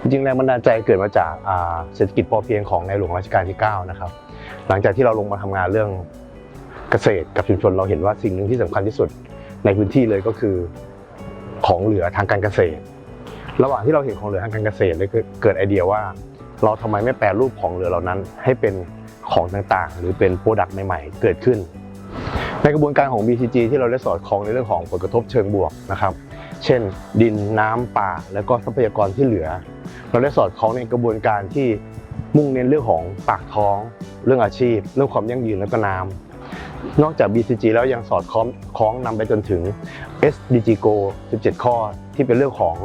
จริงแรงบันดาลใจเกิดมาจากเศรษฐกิจพอเพียงของในหลวงรัชกาลที่ 9 นะครับ หลังจากที่เราลงมาทำงานเรื่องเกษตรกับชุมชนเราเห็นว่าสิ่งหนึ่งที่สำคัญที่สุดในพื้นที่เลยก็คือของเหลือทางการเกษตร ระหว่างที่เราเห็นของเหลือทางการเกษตรเลยเกิดไอเดียว่า เราทำไมไม่แปรรูปของเหลือเหล่านั้น ให้เป็นของต่างๆ หรือเป็นโปรดักต์ใหม่ๆ เกิดขึ้น ในกระบวนการของ BCG ที่เราได้สอดคล้องในเรื่องของผลกระทบเชิงบวกนะครับ เช่น ดินน้ำป่า และก็ทรัพยากรที่เหลือ เราได้สอดคล้องในกระบวนการที่มุ่งเน้นเรื่องของปากท้อง เรื่องอาชีพ เรื่องความยั่งยืนและก็น้ำนอกจาก BCG แล้วยังสอดคล้องคล้องนำไปจนถึง SDG Go 17 ข้อที่เป็นเรื่องของ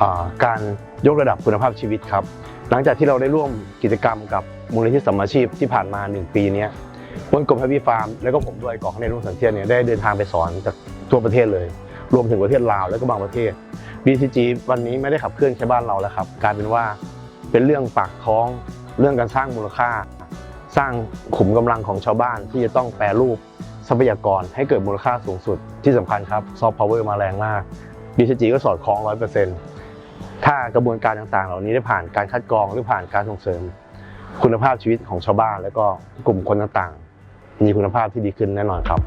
อาการยกระดับคุณภาพชีวิตครับ หลังจากที่เราได้ร่วมกิจกรรมกับมูลนิธิสมาชีพที่ผ่านมา 1 ปีนี้ยบนกรมแฮปปี้ฟาร์มแล้วก็ผมด้วยก่อข้างในรุ่งสันเทียนเนี่ยได้เดินทางไปสอนจากทั่วประเทศเลย รวมถึงประเทศลาว และก็บางประเทศ BCG วันนี้ไม่ได้ขับเคลื่อนแค่บ้านเราแล้วครับกลายเป็นว่าเป็นเรื่องปากท้อง เรื่องการสร้างมูลค่า สร้างขุมกำลังของชาวบ้านที่จะต้องแปรรูปทรัพยากรให้เกิดมูลค่าสูงสุดที่สำคัญครับซอฟต์พาวเวอร์มาแรงมาก BCG ก็สอดคล้อง 100%ถ้ากระบวนการต่างๆ เหล่านี้ได้ผ่านการคัดกรองหรือผ่านการส่งเสริม คุณภาพชีวิตของชาวบ้าน และก็กลุ่มคนต่างๆ มีคุณภาพที่ดีขึ้นแน่นอนครับ